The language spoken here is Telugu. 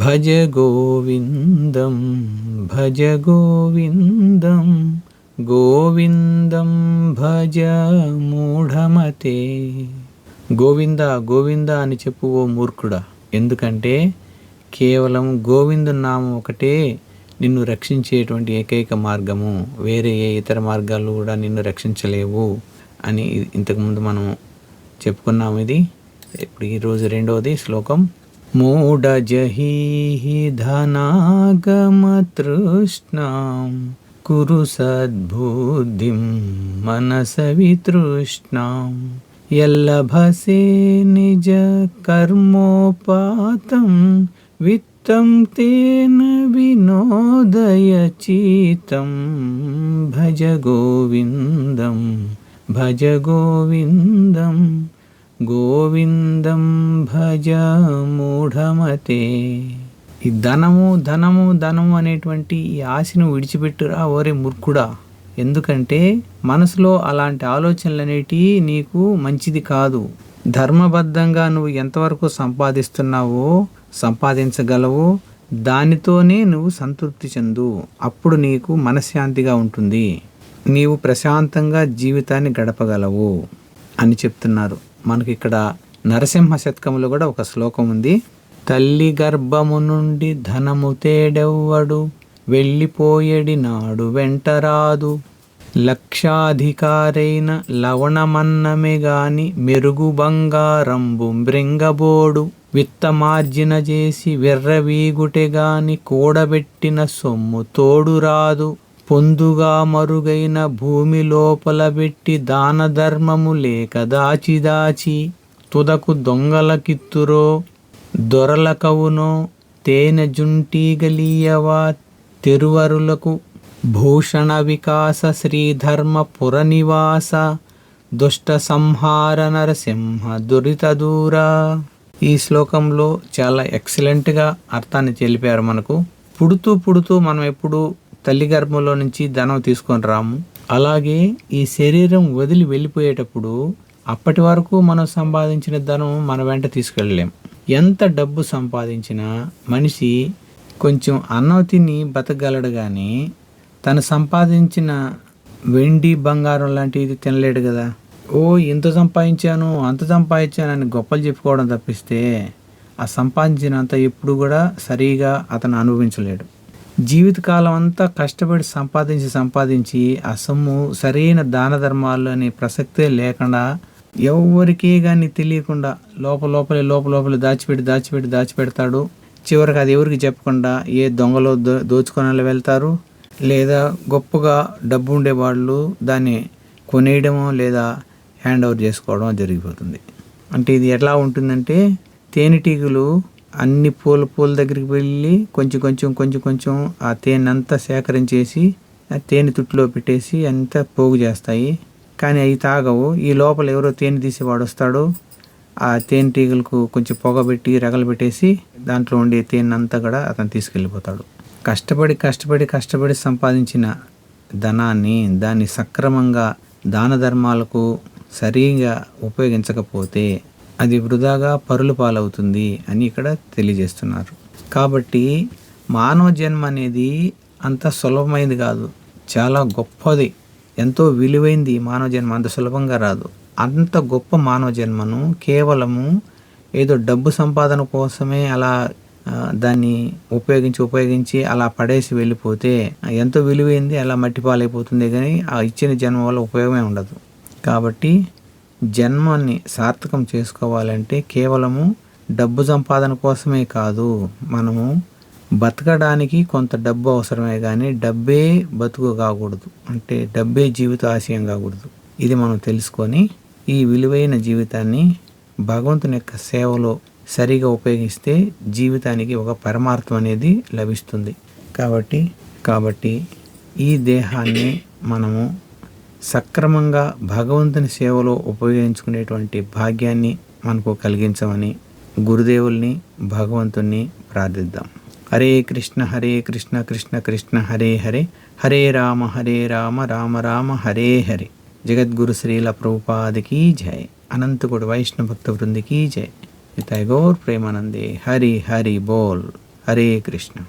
భజ గోవిందం భజ గోవిందం గోవిందం భజ మూఢమతే. గోవింద గోవింద అని చెప్పు ఓ మూర్ఖుడా. ఎందుకంటే కేవలం గోవిందు నామం ఒకటే నిన్ను రక్షించేటువంటి ఏకైక మార్గము. వేరే ఏ ఇతర మార్గాలు కూడా నిన్ను రక్షించలేవు అని ఇంతకుముందు మనం చెప్పుకున్నాము ఇది. ఇప్పుడు ఈరోజు రెండవది శ్లోకం. मूढजहीः धनागमतृष्णां कुरु सद्बुद्धिं मनसवितृष्णां। यल्लभसे निजकर्मोपातं वित्तं तेन विनोदयचितं भज गोविन्दं भज गोविन्दम् గోవిందం భజ మూఢమతే. ఈ ధనము ధనము ధనము అనేటువంటి ఈ ఆశను విడిచిపెట్టురా ఓరే మూర్ఖుడా. ఎందుకంటే మనసులో అలాంటి ఆలోచనలు అనేటివి నీకు మంచిది కాదు. ధర్మబద్ధంగా నువ్వు ఎంతవరకు సంపాదిస్తున్నావో సంపాదించగలవో దానితోనే నువ్వు సంతృప్తి చెందు. అప్పుడు నీకు మనశ్శాంతిగా ఉంటుంది. నీవు ప్రశాంతంగా జీవితాన్ని గడపగలవు. అని చెప్తున్నారు. మనకి ఇక్కడ నరసింహ శతకంలో కూడా ఒక శ్లోకం ఉంది. తల్లి గర్భము నుండి ధనము తేడెవ్వడు వెళ్ళిపోయేడి నాడు వెంటరాదు. లక్షాధికారైన లవణమన్నమే గాని మెరుగు బంగారంబు మృంగబోడు. విత్తమార్జిన చేసి వెర్రవీగుటె గాని కూడబెట్టిన సొమ్ము తోడు రాదు పొందుగా మరుగైన భూమి లోపల పెట్టి దాన ధర్మము లేక దాచి దాచి తుదకు దొరల కవునో తేనె జుంటీగలీయవా తిరువరులకు భూషణ వికాస శ్రీధర్మ పురనివాస దుష్ట సంహార నరసింహ దురిత దూరా. ఈ శ్లోకంలో చాలా ఎక్సలెంట్గా అర్థాన్ని తెలిపారు మనకు. పుడుతూ పుడుతూ మనం ఎప్పుడు తల్లి గర్భంలో నుంచి ధనం తీసుకొని రాము. అలాగే ఈ శరీరం వదిలి వెళ్ళిపోయేటప్పుడు అప్పటి వరకు మనం సంపాదించిన ధనం మన వెంట తీసుకెళ్ళలేం. ఎంత డబ్బు సంపాదించినా మనిషి కొంచెం అన్నం తిని బతకగలడు కానీ తను సంపాదించిన వెండి బంగారం లాంటిది తినలేడు కదా. ఓ ఇంత సంపాదించాను అంత సంపాదించాను అని గొప్పలు చెప్పుకోవడం తప్పిస్తే ఆ సంపాదించినంత ఎప్పుడు కూడా సరిగా అతను అనుభవించలేడు. జీవితకాలం అంతా కష్టపడి సంపాదించి సంపాదించి ఆ సొమ్ము సరైన దాన ధర్మాల్లోని అనే ప్రసక్తే లేకుండా ఎవరికీ కానీ తెలియకుండా లోపల లోపలే లోపల లోపల దాచిపెట్టి దాచిపెట్టి దాచిపెడతాడు. చివరికి అది ఎవరికి చెప్పకుండా ఏ దొంగలో దో దోచుకొని వెళ్తారు. లేదా గొప్పగా డబ్బు ఉండేవాళ్ళు దాన్ని కొనేయడమో లేదా హ్యాండ్ ఓవర్ చేసుకోవడం జరిగిపోతుంది. అంటే ఇది ఎలా ఉంటుందంటే తేనెటీగలు అన్ని పూల పూల దగ్గరికి వెళ్ళి కొంచెం కొంచెం కొంచెం కొంచెం ఆ తేనె అంతా సేకరించేసి ఆ తేనె తుట్టులో పెట్టేసి అంతా పోగు చేస్తాయి. కానీ అవి తాగవు. ఈ లోపల ఎవరో తేనె తీసేవాడు వస్తాడు. ఆ తేనెటీగలకు కొంచెం పొగ పెట్టి రగలు పెట్టేసి దాంట్లో ఉండే తేనె అంతా కూడా అతను తీసుకెళ్ళిపోతాడు. కష్టపడి కష్టపడి కష్టపడి సంపాదించిన ధనాన్ని దాన్ని సక్రమంగా దాన ధర్మాలకు సరిగా ఉపయోగించకపోతే అది వృధాగా పరులు పాలవుతుంది అని ఇక్కడ తెలియజేస్తున్నారు. కాబట్టి మానవ జన్మ అనేది అంత సులభమైనది కాదు. చాలా గొప్పది. ఎంతో విలువైంది మానవ జన్మ. అంత సులభంగా రాదు. అంత గొప్ప మానవ జన్మను కేవలము ఏదో డబ్బు సంపాదన కోసమే అలా దాన్ని ఉపయోగించి ఉపయోగించి అలా పడేసి వెళ్ళిపోతే ఎంతో విలువైంది అలా మట్టి పాలైపోతుంది కానీ ఆ ఇచ్చిన జన్మ వల్ల ఉపయోగమే ఉండదు. కాబట్టి జన్మాన్ని సార్థకం చేసుకోవాలంటే కేవలము డబ్బు సంపాదన కోసమే కాదు. మనము బతకడానికి కొంత డబ్బు అవసరమే కానీ డబ్బే బతుకు కాకూడదు. అంటే డబ్బే జీవిత ఆశయం కాకూడదు. ఇది మనం తెలుసుకొని ఈ విలువైన జీవితాన్ని భగవంతుని యొక్క సేవలో సరిగా ఉపయోగిస్తే జీవితానికి ఒక పరమార్థం అనేది లభిస్తుంది. కాబట్టి కాబట్టి ఈ దేహాన్ని మనము సక్రమంగా భగవంతుని సేవలో ఉపయోగించుకునేటువంటి భాగ్యాన్ని మనకు కలిగించమని గురుదేవుల్ని భగవంతుణ్ణి ప్రార్థిద్దాం. హరే కృష్ణ హరే కృష్ణ కృష్ణ కృష్ణ హరే హరే. హరే రామ హరే రామ రామ రామ హరే హరే. జగద్గురు శ్రీల ప్రభుపాదికి జయ అనంతకుడు వైష్ణవ భక్త వృందికి జయ గౌర్ ప్రేమానందే. హరి హరి బోల్. హరే కృష్ణ.